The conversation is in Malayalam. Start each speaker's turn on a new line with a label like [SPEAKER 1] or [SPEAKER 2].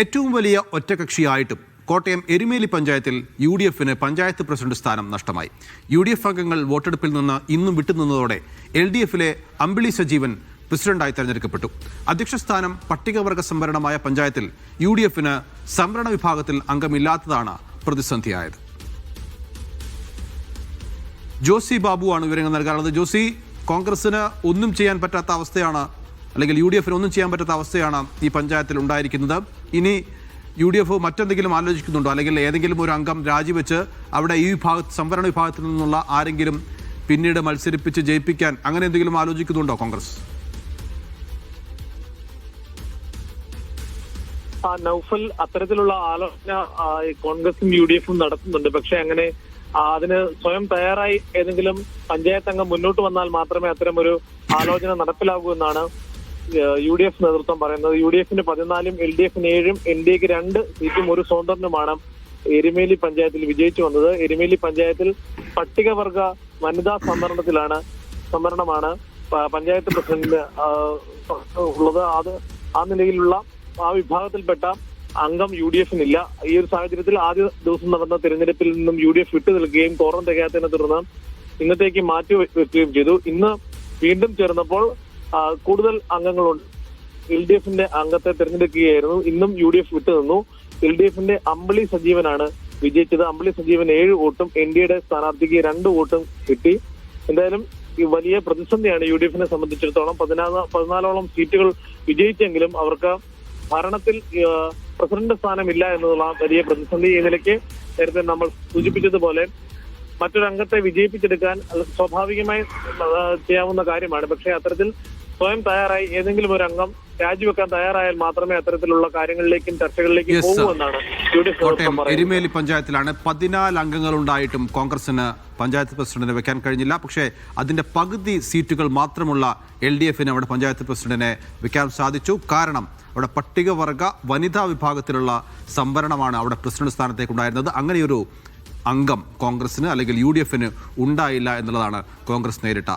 [SPEAKER 1] ഏറ്റവും വലിയ ഒറ്റകക്ഷിയായിട്ടും കോട്ടയം എരുമേലി പഞ്ചായത്തിൽ യു ഡി എഫിന് പഞ്ചായത്ത് പ്രസിഡന്റ് സ്ഥാനം നഷ്ടമായി. യു ഡി എഫ് അംഗങ്ങൾ വോട്ടെടുപ്പിൽ നിന്ന് ഇന്നും വിട്ടുനിന്നതോടെ എൽ ഡി എഫിലെ അമ്പിളി സജീവൻ പ്രസിഡന്റായി തെരഞ്ഞെടുക്കപ്പെട്ടു. അധ്യക്ഷ സ്ഥാനം പട്ടികവർഗ സംവരണമായ പഞ്ചായത്തിൽ യു ഡി എഫിന് സംവരണ വിഭാഗത്തിൽ അംഗമില്ലാത്തതാണ് പ്രതിസന്ധിയായത്. ജോസി ബാബുവാണ് വിവരങ്ങൾ നൽകാറുള്ളത്. ജോസി കോൺഗ്രസിന് ഒന്നും ചെയ്യാൻ പറ്റാത്ത അവസ്ഥയാണ് അല്ലെങ്കിൽ യു ഡി എഫിന് ഒന്നും ചെയ്യാൻ പറ്റാത്ത അവസ്ഥയാണ് ഈ പഞ്ചായത്തിൽ ഉണ്ടായിരിക്കുന്നത്. ഇനി യു ഡി എഫ് മറ്റെന്തെങ്കിലും ആലോചിക്കുന്നുണ്ടോ? അല്ലെങ്കിൽ ഏതെങ്കിലും ഒരു അംഗം രാജിവെച്ച് അവിടെ ഈ വിഭാഗ സംവരണ വിഭാഗത്തിൽ നിന്നുള്ള ആരെങ്കിലും പിന്നീട് മത്സരിപ്പിച്ച് ജയിപ്പിക്കാൻ അങ്ങനെ എന്തെങ്കിലും ആലോചിക്കുന്നുണ്ടോ കോൺഗ്രസ്?
[SPEAKER 2] നൗഫൽ അത്തരത്തിലുള്ള ആലോചന കോൺഗ്രസും യു ഡി എഫും നടത്തുന്നുണ്ട്. പക്ഷെ അങ്ങനെ അതിന് സ്വയം തയ്യാറായി ഏതെങ്കിലും പഞ്ചായത്ത് അംഗം മുന്നോട്ട് വന്നാൽ മാത്രമേ അത്തരം ഒരു ആലോചന നടപ്പിലാകൂ എന്നാണ് യു ഡി എഫ് നേതൃത്വം പറയുന്നത്. യു ഡി എഫിന് പതിനാലും എൽ ഡി എഫിന് ഏഴും എൻ ഡി എക്ക് രണ്ട് സീറ്റും ഒരു സ്വതന്ത്രനുമാണ് എരുമേലി പഞ്ചായത്തിൽ വിജയിച്ചു വന്നത്. എരുമേലി പഞ്ചായത്തിൽ പട്ടികവർഗ വനിതാ സംവരണത്തിലാണ് സംവരണമാണ് പഞ്ചായത്ത് പ്രസിഡന്റ് ആ, ഉള്ളത്. അത് ആ നിലയിലുള്ള ആ വിഭാഗത്തിൽപ്പെട്ട അംഗം യു ഡി എഫിനില്ല ഈ ഒരു സാഹചര്യത്തിൽ ആദ്യ ദിവസം നടന്ന തെരഞ്ഞെടുപ്പിൽ നിന്നും യു ഡി എഫ് വിട്ടു നിൽക്കുകയും കോറം തികയാത്തതിനെ തുടർന്ന് ഇന്നത്തേക്ക് മാറ്റി വെക്കുകയും ചെയ്തു. ഇന്ന് വീണ്ടും ചേർന്നപ്പോൾ കൂടുതൽ അംഗങ്ങളുണ്ട്. എൽ ഡി എഫിന്റെ അംഗത്തെ തെരഞ്ഞെടുക്കുകയായിരുന്നു. ഇന്നും യു ഡി എഫ് വിട്ടുനിന്നു. എൽ ഡി എഫിന്റെ അമ്പിളി സജീവനാണ് വിജയിച്ചത്. അമ്പിളി സജീവൻ ഏഴ് വോട്ടും എൻ ഡി എയുടെ സ്ഥാനാർത്ഥിക്ക് രണ്ട് വോട്ടും കിട്ടി. എന്തായാലും ഈ വലിയ പ്രതിസന്ധിയാണ് യു ഡി എഫിനെ സംബന്ധിച്ചിടത്തോളം. പതിനാല് പതിനാലോളം സീറ്റുകൾ വിജയിച്ചെങ്കിലും അവർക്ക് ഭരണത്തിൽ പ്രസിഡന്റ് സ്ഥാനമില്ല എന്നുള്ള വലിയ പ്രതിസന്ധി ഈ നിലയ്ക്ക് നേരത്തെ നമ്മൾ സൂചിപ്പിച്ചതുപോലെ മറ്റൊരംഗത്തെ വിജയിപ്പിച്ചെടുക്കാൻ സ്വാഭാവികമായി ചെയ്യാവുന്ന കാര്യമാണ്. പക്ഷേ അത്തരത്തിൽ സ്വയം തയ്യാറായി ഏതെങ്കിലും ഒരു അംഗം രാജിവെക്കാൻ തയ്യാറായാൽ മാത്രമേ അത്തരത്തിലുള്ള കാര്യങ്ങളിലേക്കും ചർച്ചകളിലേക്കും പോകൂ എന്നാണ് യു ഡി എഫ്
[SPEAKER 1] എരുമേലി പഞ്ചായത്തിലാണ് പതിനാല് അംഗങ്ങൾ ഉണ്ടായിട്ടും കോൺഗ്രസിന് പഞ്ചായത്ത് പ്രസിഡന്റിനെ വെക്കാൻ കഴിഞ്ഞില്ല. പക്ഷേ അതിന്റെ പകുതി സീറ്റുകൾ മാത്രമുള്ള എൽ ഡി എഫിന് അവിടെ പഞ്ചായത്ത് പ്രസിഡന്റിനെ വെക്കാൻ സാധിച്ചു. കാരണം അവിടെ പട്ടികവർഗ വനിതാ വിഭാഗത്തിലുള്ള സംവരണമാണ് അവിടെ പ്രസിഡന്റ് സ്ഥാനത്തേക്ക് ഉണ്ടായിരുന്നത് അങ്ങനെയൊരു അംഗം കോൺഗ്രസിന് അല്ലെങ്കിൽ യു ഡി എഫിന് ഉണ്ടായില്ല എന്നുള്ളതാണ് കോൺഗ്രസ് നേരിട്ട